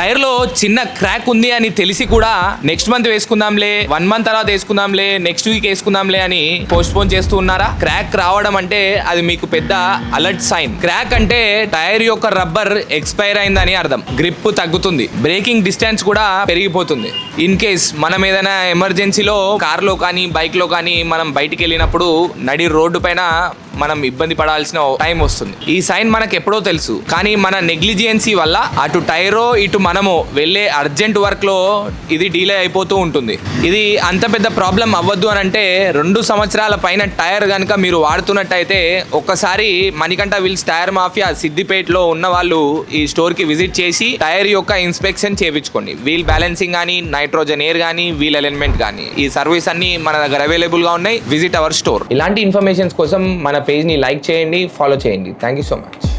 టైర్లో చిన్న క్రాక్ ఉంది అని తెలిసి కూడా నెక్స్ట్ మంత్ వేసుకుందాంలే వన్ మంత్ తర్వాత వేసుకుందాంలే నెక్స్ట్ వీక్ వేసుకుందాంలే అని పోస్ట్ పోన్ చేస్తూ ఉన్నారా? క్రాక్ రావడం అంటే అది మీకు పెద్ద అలర్ట్ సైన్ క్రాక్ అంటే టైర్ యొక్క రబ్బర్ ఎక్స్పైర్ అయిందని అర్థం. గ్రిప్ తగ్గుతుంది. బ్రేకింగ్ డిస్టెన్స్ కూడా పెరిగిపోతుంది. ఇన్ కేస్ మనం ఏదైనా ఎమర్జెన్సీలో కార్లో కానీ బైక్లో కానీ మనం బయటికి వెళ్ళినప్పుడు నడి రోడ్డు పైన మనం ఇబ్బంది పడాల్సిన టైం వస్తుంది. ఈ సైన్ మనకు ఎప్పుడో తెలుసు. కానీ మన నెగ్లిజియన్సీ వల్ల అటు టైరో ఇటు మనము వెళ్ళే అర్జెంట్ వర్క్లో ఇది డీలే అయిపోతూ ఉంటుంది. ఇది అంత పెద్ద ప్రాబ్లం అవ్వద్దు అని అంటే రెండు సంవత్సరాల పైన టైర్ కనుక మీరు వాడుతున్నట్టయితే ఒక్కసారి మణికంఠ విల్స్ టైర్ మాఫియా సిద్దిపేటలో ఉన్న వాళ్ళు ఈ స్టోర్కి విజిట్ చేసి టైర్ యొక్క ఇన్స్పెక్షన్ చేయించుకోండి వీల్ బ్యాలెన్సింగ్ కానీ నైట్రోజన్ ఎయిర్ కానీ వీల్ అలైన్మెంట్ కానీ ఈ సర్వీస్ అన్ని మన దగ్గర అవైలబుల్గా ఉన్నాయి. Visit our store. ఇలాంటి ఇన్ఫర్మేషన్స్ కోసం మన పేజ్ని లైక్ చేయండి ఫాలో చేయండి. Thank you so much